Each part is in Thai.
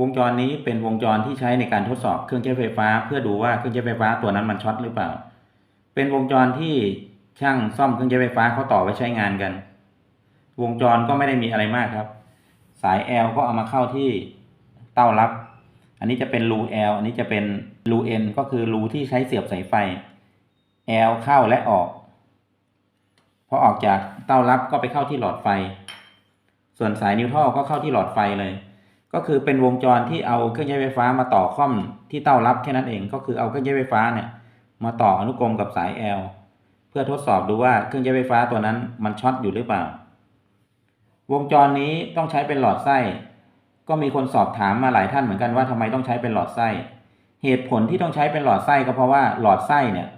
วงจรนี้เป็นวงจรที่ใช้ในการทดสอบเครื่องใช้ไฟฟ้า เพื่อดูว่าเครื่องใช้ไฟฟ้าตัวนั้นมันช็อตหรือเปล่า เป็นวงจรที่ช่างซ่อมเครื่องใช้ไฟฟ้าเขาต่อไว้ใช้งานกัน วงจรก็ไม่ได้มีอะไรมากครับ สาย L ก็เอามาเข้าที่เต้ารับ อันนี้จะเป็นรู L อันนี้จะเป็นรู N ก็คือรูที่ใช้เสียบสายไฟ L เข้าและออกพอออกจากเต้ารับก็ไปเข้าที่หลอดไฟ ส่วนสายนิวทรัลก็เข้าที่หลอดไฟเลย ก็คือเป็นวงจรที่เอาเครื่องใช้ไฟฟ้ามาต่อค่อมที่เต้ารับแค่นั้นเอง ก็คือเอาเครื่องใช้ไฟฟ้าเนี่ยมาต่ออนุกรมกับสาย L เพื่อทดสอบดูว่าเครื่องใช้ไฟฟ้าตัวนั้นมันช็อตอยู่หรือเปล่า วงจรนี้ต้องใช้เป็นหลอดไส้ ก็มีคนสอบถามมาหลายท่านเหมือนกันว่าทำไมต้องใช้เป็นหลอดไส้ เหตุผลที่ต้องใช้เป็นหลอดไส้ก็เพราะว่าหลอดไส้เนี่ย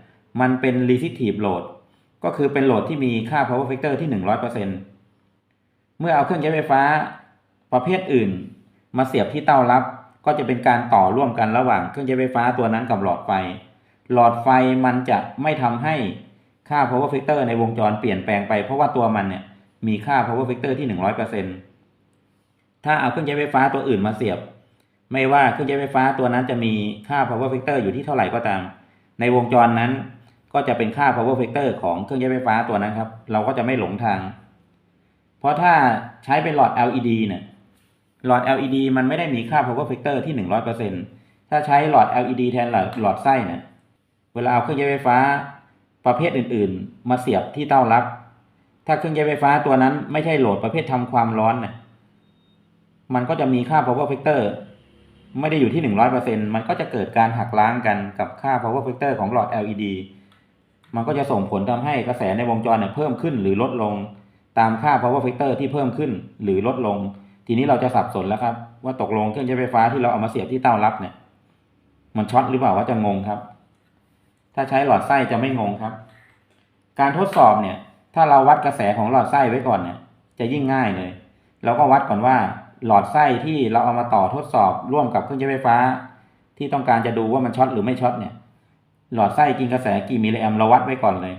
มันเป็น resistive load ก็คือเป็นโหลดที่มีค่า power factor ที่ 100%เมื่อเอาเครื่องใช้ไฟฟ้าประเภทอื่น มาเสียบที่เต้ารับ ก็จะเป็นการต่อร่วมกันระหว่างเครื่องใช้ไฟฟ้าตัวนั้นกับหลอดไฟ หลอดไฟมันจะไม่ทำให้ค่า power factor ในวงจรเปลี่ยนแปลงไปเพราะว่าตัวมันเนี่ยมีค่า power factor ที่ 100%ถ้าเอาเครื่องใช้ไฟฟ้าตัวอื่นมาเสียบ ไม่ว่าเครื่องใช้ไฟฟ้าตัวนั้นจะมีค่า power factor อยู่ที่เท่าไหร่ก็ตาม ในวงจรนั้นก็จะเป็นค่า power factor ของเครื่องใช้ไฟฟ้าตัวนั้นครับ เราก็จะไม่หลงทาง เพราะถ้าใช้เป็นหลอด LED เนี่ย หลอด LED มันไม่ได้มีค่า power factor ที่ 100%ถ้าใช้หลอด LED แทนหลอดหลอดไส้เนี่ยเวลาเอาเครื่องใช้ไฟฟ้าประเภทอื่นๆ มาเสียบที่เต้ารับ ถ้าเครื่องใช้ไฟฟ้าตัวนั้นไม่ใช่โหลดประเภททำความร้อนเนี่ยมันก็จะมีค่า power factor ไม่ได้อยู่ที่ 100%มันก็จะเกิดการหักล้างกันกับค่า power factor ของหลอด LED มันก็จะส่งผลทำให้กระแสในวงจรเนี่ยเพิ่มขึ้นหรือลดลง ตามค่า power factor ที่เพิ่มขึ้นหรือลดลง ทีนี้เราจะสับสนแล้วครับ ว่าตกลงเครื่องใช้ไฟฟ้าที่เราเอามาเสียบที่เต้ารับเนี่ย มันช็อตหรือเปล่าว่าจะงงครับ ถ้าใช้หลอดไส้จะไม่งงครับ การทดสอบเนี่ย ถ้าเราวัดกระแสของหลอดไส้ไว้ก่อนเนี่ย จะยิ่งง่ายเลยเราก็วัดก่อนว่าหลอดไส้ที่เราเอามาต่อทดสอบร่วมกับเครื่องใช้ไฟฟ้า ที่ต้องการจะดูว่ามันช็อตหรือไม่ช็อตเนี่ย หลอดไส้กินกระแสกี่มิลลิแอมเราวัดไว้ก่อนเลย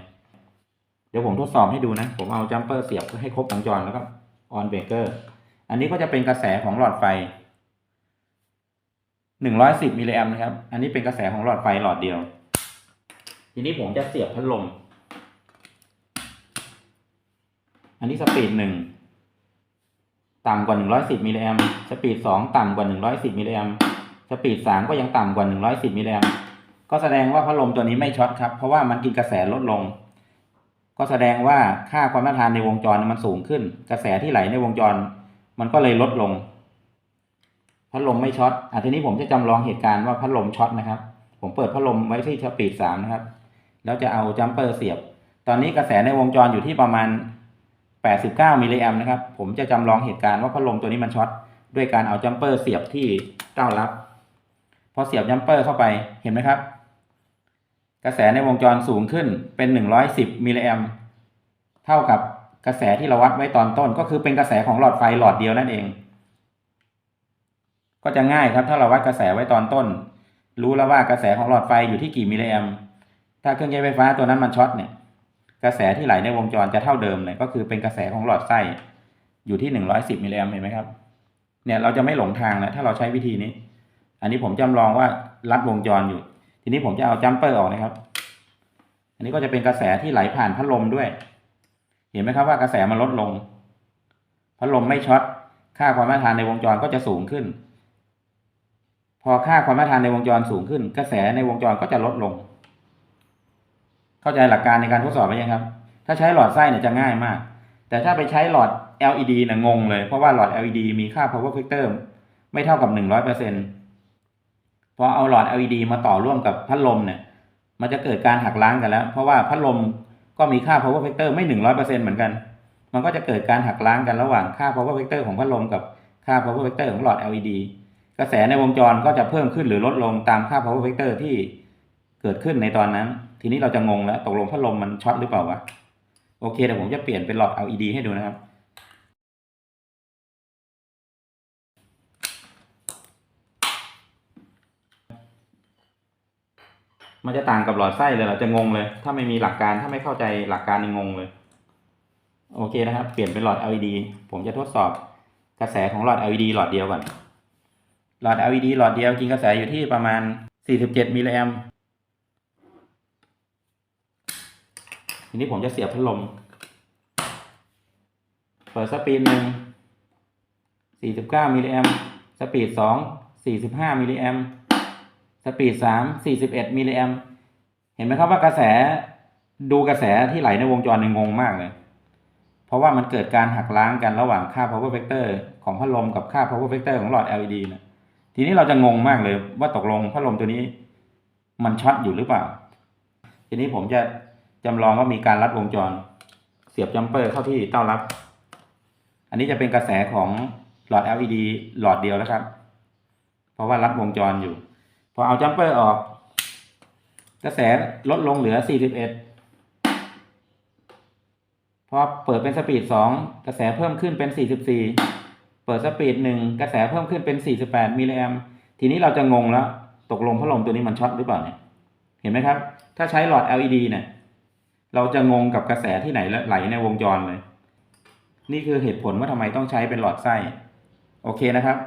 เดี๋ยวผมทดสอบให้ดูนะ ผมเอาจัมเปอร์เสียบให้ครบวงจรแล้วก็ออนเบรกเกอร์ อันนี้ก็จะเป็นกระแสของหลอดไฟหนึ่งร้อยสิบมิลลิแอมนะครับ อันนี้เป็นกระแสของหลอดไฟหลอดเดียว ทีนี้ผมจะเสียบพัดลม อันนี้สปีดหนึ่งต่ำกว่าหนึ่งร้อยสิบมิลลิแอมสปีดสองต่ำกว่าหนึ่งร้อยสิบมิลลิแอมสปีดสามก็ยังต่ำกว่าหนึ่งร้อยสิบมิลลิแอมก็แสดงว่าพัดลมตัวนี้ไม่ช็อตครับ เพราะว่ามันกินกระแสลดลง ก็แสดงว่าค่าความต้านทานในวงจรมันสูงขึ้น กระแสที่ไหลในวงจร มันก็เลยลดลง พัดลมไม่ช็อตอะทีนี้ผมจะจำลองเหตุการณ์ว่าพัดลมช็อตนะครับ ผมเปิดพัดลมไว้ที่สปีดสามนะครับ แล้วจะเอาจัมเปอร์เสียบ ตอนนี้กระแสในวงจรอยู่ที่ประมาณ 89มิลลิแอมนะครับ ผมจะจำลองเหตุการณ์ว่าพัดลมตัวนี้มันช็อตด้วยการเอาจัมเปอร์เสียบที่เต้ารับ พอเสียบจัมเปอร์เข้าไป เห็นไหมครับ กระแสในวงจรสูงขึ้นเป็น 110มิลลิแอมเท่ากับ กระแสที่เราวัดไว้ตอนต้น ก็คือเป็นกระแสของหลอดไฟหลอดเดียวนั่นเอง ก็จะง่ายครับ ถ้าเราวัดกระแสไว้ตอนต้น รู้แล้วว่ากระแสของหลอดไฟอยู่ที่กี่มิลลิแอมถ้าเครื่องใช้ไฟฟ้าตัวนั้นมันช็อตเนี่ย กระแสที่ไหลในวงจรจะเท่าเดิมเลยก็คือเป็นกระแสของหลอดไส้อยู่ที่110มิลลิแอมเห็นไหมครับ เนี่ยเราจะไม่หลงทางนะถ้าเราใช้วิธีนี้ อันนี้ผมจำลองว่ารัดวงจรอยู่ ทีนี้ผมจะเอาจัมเปอร์ออกนะครับ อันนี้ก็จะเป็นกระแสที่ไหลผ่านพัดลมด้วย เห็นไหมครับว่ากระแสมันลดลงพัดลมไม่ช็อตค่าความต้านทานในวงจรก็จะสูงขึ้น พอค่าความต้านทานในวงจรสูงขึ้น กระแสในวงจรก็จะลดลง เข้าใจหลักการในการทดสอบไหมครับ ถ้าใช้หลอดไส้เนี่ยจะง่ายมาก แต่ถ้าไปใช้หลอด LED เนี่ยงงเลยเพราะว่าหลอด LED มีค่า power factor ไม่เท่ากับ100%พอเอาหลอด LED มาต่อร่วมกับพัดลมเนี่ย มันจะเกิดการหักล้างกันแล้ว เพราะว่าพัดลม ก็มีค่า power factor ไม่ 100%เหมือนกัน มันก็จะเกิดการหักล้างกันระหว่างค่า power factor ของพัดลมกับค่า power factor ของหลอด LED กระแสในวงจรก็จะเพิ่มขึ้นหรือลดลงตามค่า power factor ที่เกิดขึ้นในตอนนั้น ทีนี้เราจะงงแล้วตกลงพัดลมมันช็อตหรือเปล่าวะ โอเคเดี๋ยวผมจะเปลี่ยนเป็นหลอด LED ให้ดูนะครับ มันจะต่างกับหลอดไส้เลยเราจะงงเลย ถ้าไม่มีหลักการถ้าไม่เข้าใจหลักการนี่งงเลย โอเคนะครับ เปลี่ยนเป็นหลอด LED ผมจะทดสอบกระแสของหลอด LED หลอดเดียวก่อน หลอด LED หลอดเดียวกินกระแสอยู่ที่ประมาณ 47 มิลลิแอมทีนี้ผมจะเสียบพัดลม เปิดสปีดหนึ่ง49มิลลิแอม สปีดสอง45มิลลิแอม สปีดสาม41มิลลิแอมเห็นไหมครับว่ากระแสดูกระแสที่ไหลในวงจรเนี่ยงงมากเลย เพราะว่ามันเกิดการหักล้างกันระหว่างค่า power factor ของพัดลมกับค่า power factor ของหลอด LED นะทีนี้เราจะงงมากเลยว่าตกลงพัดลมตัวนี้ มันช็อตอยู่หรือเปล่า ทีนี้ผมจะจำลองว่ามีการรัดวงจร เสียบจัมเปอร์เข้าที่เต้ารับ อันนี้จะเป็นกระแสของหลอด LED หลอดเดียวแล้วครับ เพราะว่ารัดวงจรอยู่ พอเอาจัมเปอร์ออก กระแสลดลงเหลือ 41 พอเปิดเป็นสปีดสองกระแสเพิ่มขึ้นเป็น 44 เปิดสปีดหนึ่งกระแสเพิ่มขึ้นเป็น 48 มิลลิแอมทีนี้เราจะงงแล้ว ตกลงพัดลมตัวนี้มันช็อตหรือเปล่าเนี่ย เห็นไหมครับ ถ้าใช้หลอด LED เนี่ย เราจะงงกับกระแสที่ไหนไหลในวงจรเลย นี่คือเหตุผลว่าทำไมต้องใช้เป็นหลอดไส้ โอเคนะครับ